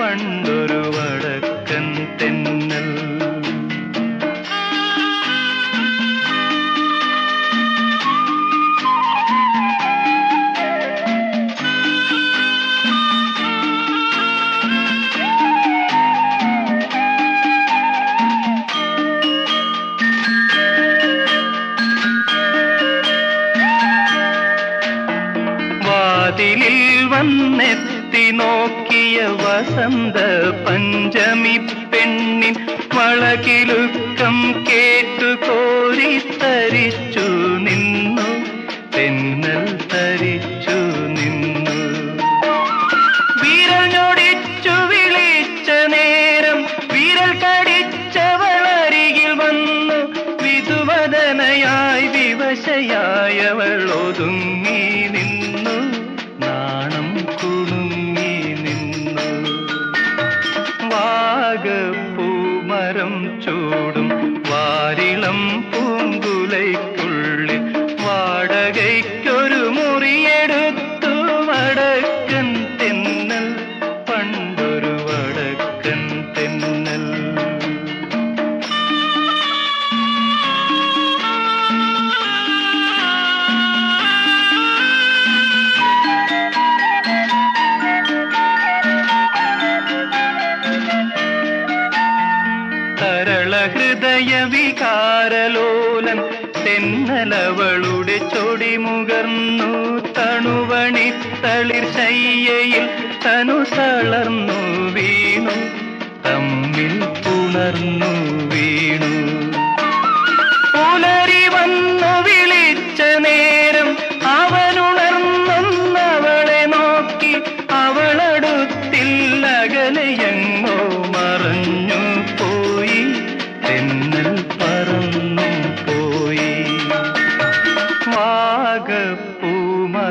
പണ്ടൊരു വടക്കൻ തെന്നൽ. വാതിലിൽ വന്നെത്തി നോക്കിയ വസന്ത പഞ്ചമി പെണ്ണിൻ വളകിലുക്കം കേട്ടു കോരി തരിച്ചു നിന്നു. തെന്നൽ തരിച്ചു നിന്നു. വിരഞ്ഞൊടിച്ചു വിളിച്ച നേരം വിരൽ കടിച്ചവളരികിൽ വന്നു. വിധുവദനയായി വിവശയായവൾ ഒതുങ്ങി വാഗപ്പൂമരം ചൂടും വാരിളം പൂങ്കുലയ്ക്കുള്ളിൽ തരള ഹൃദയ വികാരലോലൻ തെന്നലവളുടെ ചൊടിമുകർന്നു തണുവണി തളിർ ശയ്യയിൽ തനു തളർന്നു വീണു. തമ്മിൽ പുണർന്നു.